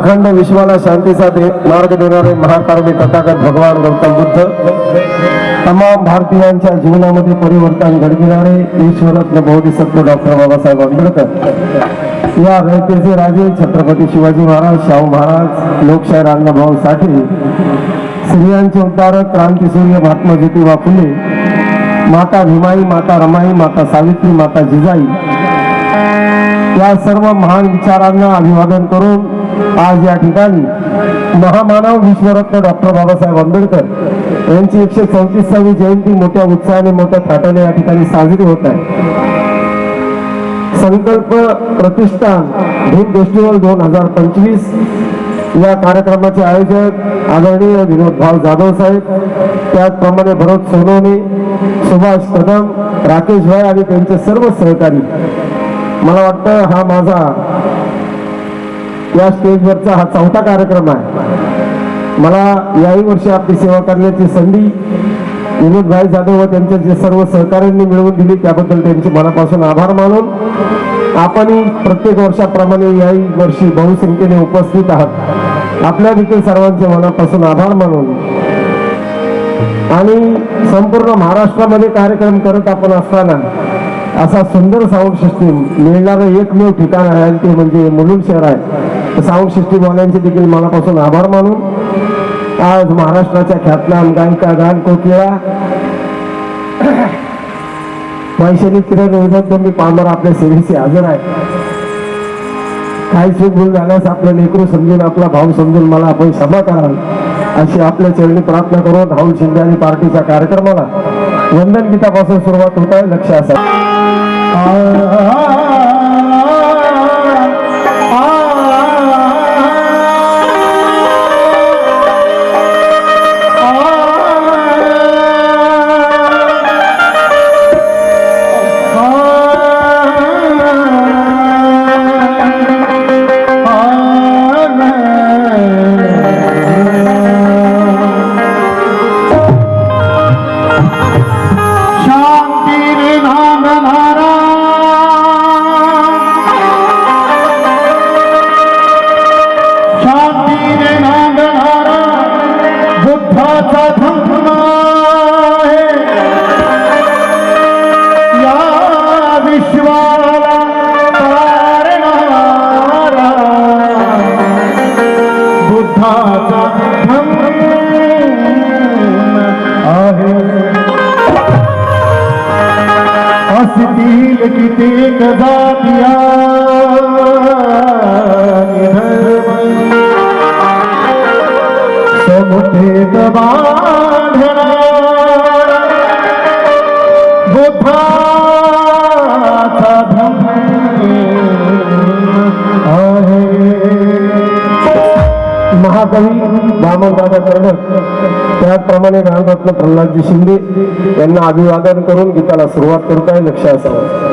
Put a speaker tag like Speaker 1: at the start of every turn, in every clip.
Speaker 1: अखंड विश्वाला शांतीचा मार्ग देणारे महाकारुणी तथागत भगवान गौतम बुद्ध तमाम भारतीयांच्या जीवनामध्ये परिवर्तन घडविणारे ईश्वरत्न बोधिसत्व डॉक्टर बाबासाहेब आंबेडकर. या रयतेचे राजे छत्रपती शिवाजी महाराज शाहू महाराज लोकशाहीर अण्णाभाऊ साठे स्त्रियांचे उद्धारक क्रांतीसूर्य महात्मा ज्योतिबा फुले माता भीमाई माता रमाई माता सावित्री माता जिजाई या सर्व महान विचारांना अभिवादन करून आज या ठिकाणी महामानव विश्वरत्न डॉक्टर बाबासाहेब आंबेडकर यांची एकशे चौतीसावी जयंती मोठ्या उत्साहाने मोठ्या थाटाने या ठिकाणी साजरी होत आहे. संकल्प प्रतिष्ठान भीम फेस्टिवल दोन हजार पंचवीस या कार्यक्रमाचे आयोजक आदरणीय विनोद भाव जाधव साहेब त्याचप्रमाणे भरत सोनवणे सुभाष कदम राकेश भाई आणि त्यांचे सर्व सहकारी. मला वाटतं हा माझा या स्टेजवरचा हा चौथा कार्यक्रम आहे. मला याही वर्षी आपली सेवा करण्याची संधी विनोद भाई जाधव व त्यांच्या जे सर्व सहकार्यांनी मिळवून दिली त्याबद्दल त्यांचे मनापासून आभार मानून आपणही प्रत्येक वर्षाप्रमाणे याही वर्षी बहुसंख्येने उपस्थित आहात. आपल्या देखील सर्वांचे मनापासून आभार मानून आणि संपूर्ण महाराष्ट्रामध्ये कार्यक्रम करत आपण असताना असा सुंदर साऊंड सिस्टीम मिळणारं एकमेव ठिकाण आहे आणि ते म्हणजे मुलुंड शहर आहे. साऊंड सिस्टीमवाल्यांचे देखील मनापासून आभार मानून आज महाराष्ट्राच्या ख्यातनाम गायिका गान कोकिळा वैशाली किरण विनोद मी पामर आपल्या सेवेशी हजर आहे. काही चूक भूल झाल्यास आपलं लेकरू समजून आपला भाऊ समजून मला आपण क्षमा कराल. अशी आपल्या चरणी प्रार्थना करून राहुल शिंदे आणि पार्टीच्या कार्यक्रमाला वंदन गीतापासून सुरुवात होत आहे. लक्ष असा.
Speaker 2: Ah. बुद्धाचा बुद्धाचा
Speaker 1: महाकवी वामनदादा कर्णक. त्याचप्रमाणे रामरत्न प्रल्हादजी शिंदे यांना अभिवादन करून गीताला सुरुवात करत आहे लक्ष असावं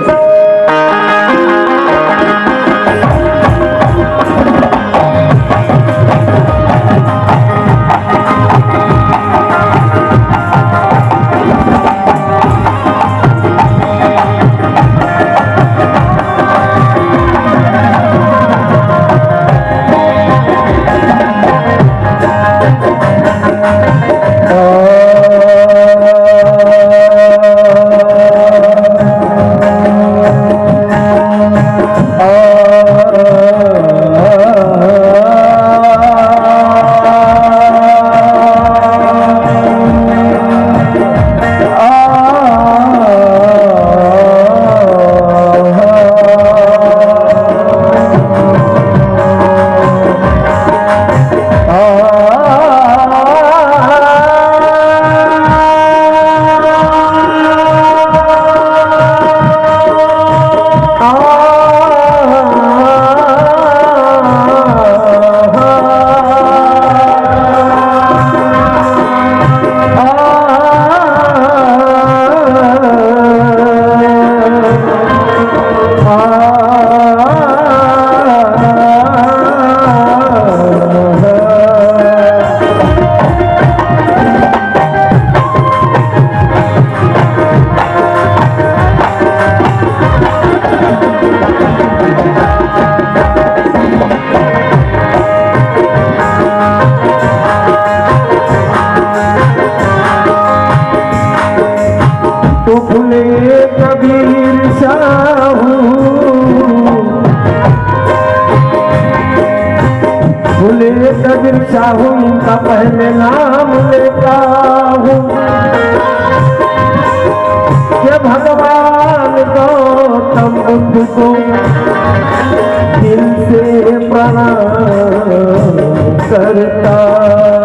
Speaker 1: करता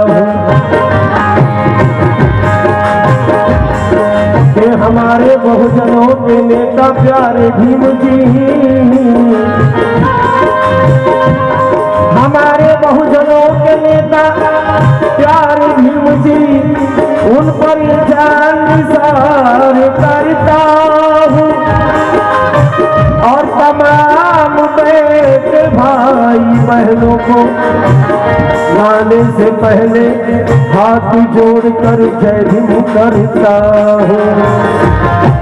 Speaker 1: हूँ। हमारे बहुजनों के नेता प्यारे भीम जी हमारे बहुजनों के नेता प्यारे भीम जी, उन पर जान निसार करता हूँ। और बेटे पहलों को लाने से पहले हाथ जोड़कर जय भीम करता हूँ।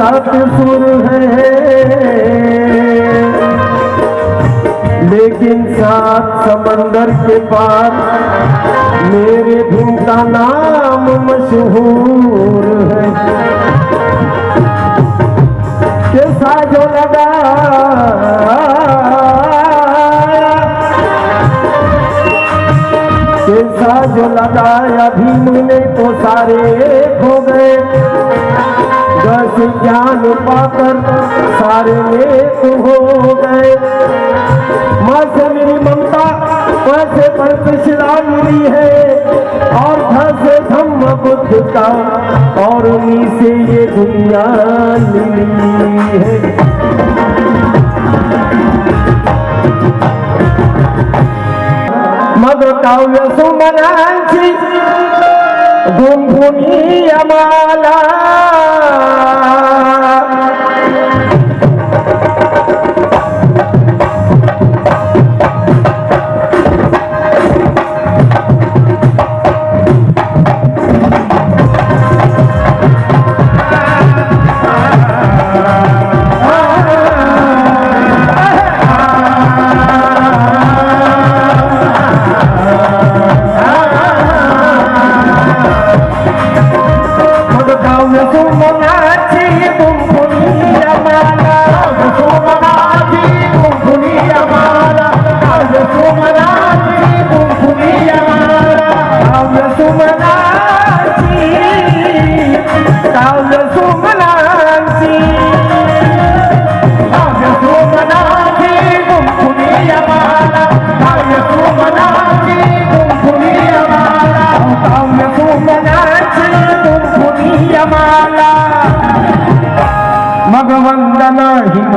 Speaker 1: सात सुर है। लेकिन सात समंदर के पार मेरे दिन का नाम मशहूर है। कैसा जो लगा? कैसा जो लगाया भीम ने तो सारे ज्ञान पाकर सारे नेक हो गए। माँ से मेरी ममता वैसे प्रतिशिला मिली है। और घर से धम्म बुद्ध का, और उन्हीं से ये दुनिया मिली है। मग काव्य सुमनांची गुणगुणी आम्हाला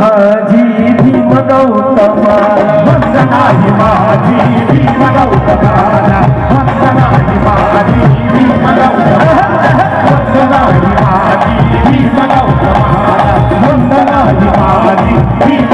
Speaker 1: माझी भीम गौतमा भक्त नाही माझी भीम गौतमाला वंदना ही माझी भीम माझी भीम माझी भीम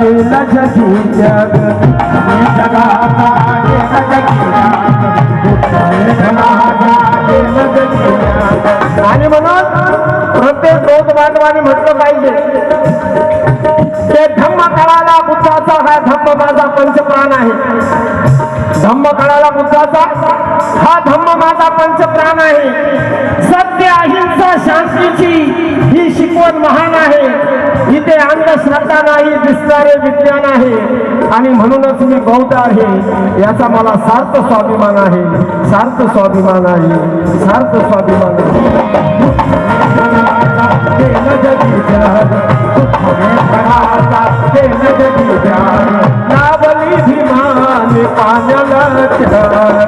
Speaker 1: केला जगी जग जगाचा केला जगी. जग आणि म्हणून प्रत्येक दोन बांधवानी म्हटलं पाहिजे ते धम्म कळाला बुद्धाचा हा धम्म माझा पंचप्राण आहे. धम्म कळाला बुद्धाचा हा धम्म माझा पंचप्राण आहे. सत्य अहिंसा शांतीची ही शिकवण महान आहे. इथे अंधश्रद्धा नाही दिसणारे विज्ञान आहे. आणि म्हणूनच मी बौद्ध आहे. याचा मला सार्थ स्वाभिमान आहे. सार्थ स्वाभिमान आहे. सार्थ स्वाभिमान नावली भीमान पाण्याला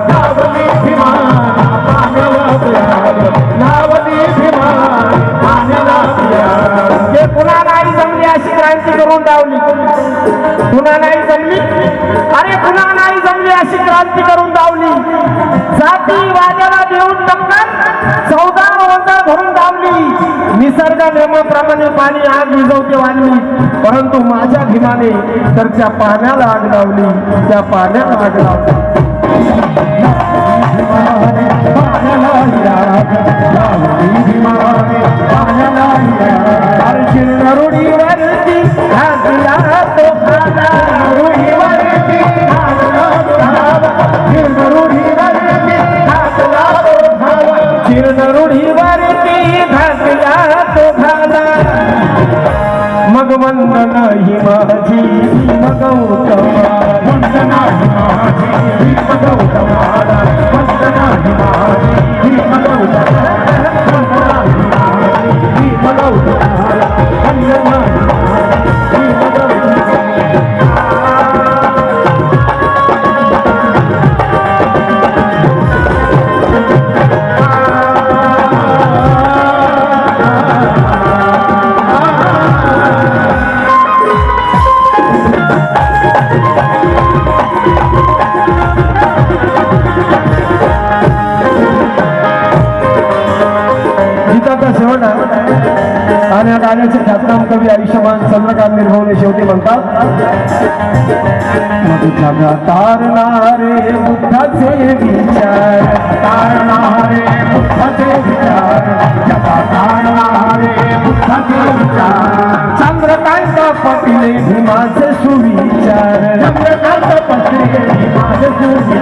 Speaker 1: नावली भीमान पाण्याला नावली भीमान पाण्याला ते पुन्हा नाही अशी क्रांती करून डावली पुन्हा नाही जमली? अरे पुन्हा नाही जमली अशी क्रांती करून डावली जाती वाद्याला देऊन टक्कर चौदा रोजा भरून डावली निसर्ग नियमाप्रमाणे पाणी आग विजवते वाढली परंतु माझ्या भीमाने तर त्या पाण्याला आग लावली. त्या पाण्याला आग लावली. नरुडीवरती गाण्याचे ख्यातनाम कवी आयुष्यमान चंद्रकांत निर्भवने शेवटी म्हणतात तारणारे बुद्धाचे विचार तारणारे बुद्धाचे विचार तारणारे बुद्धाचे विचार चंद्रकांत पटले भीमाचे सुविचार चंद्रकांत पटले भीमाचे सुविचार.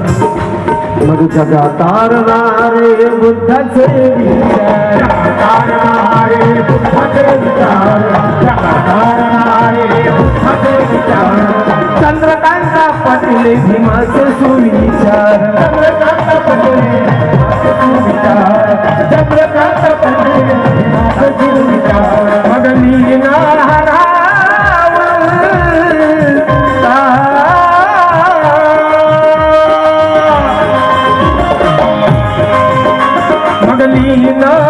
Speaker 1: जगा तारणारे बुद्धाचे विचार
Speaker 2: तारणारे बुद्धाचे विचार तारणारे बुद्धाचे विचार
Speaker 1: चंद्रकांता पाटील भीमाचे सुविचार.
Speaker 2: चंद्रकांता पाटील चंद्रकांता
Speaker 1: सुविचार. मग
Speaker 2: ना মদিনা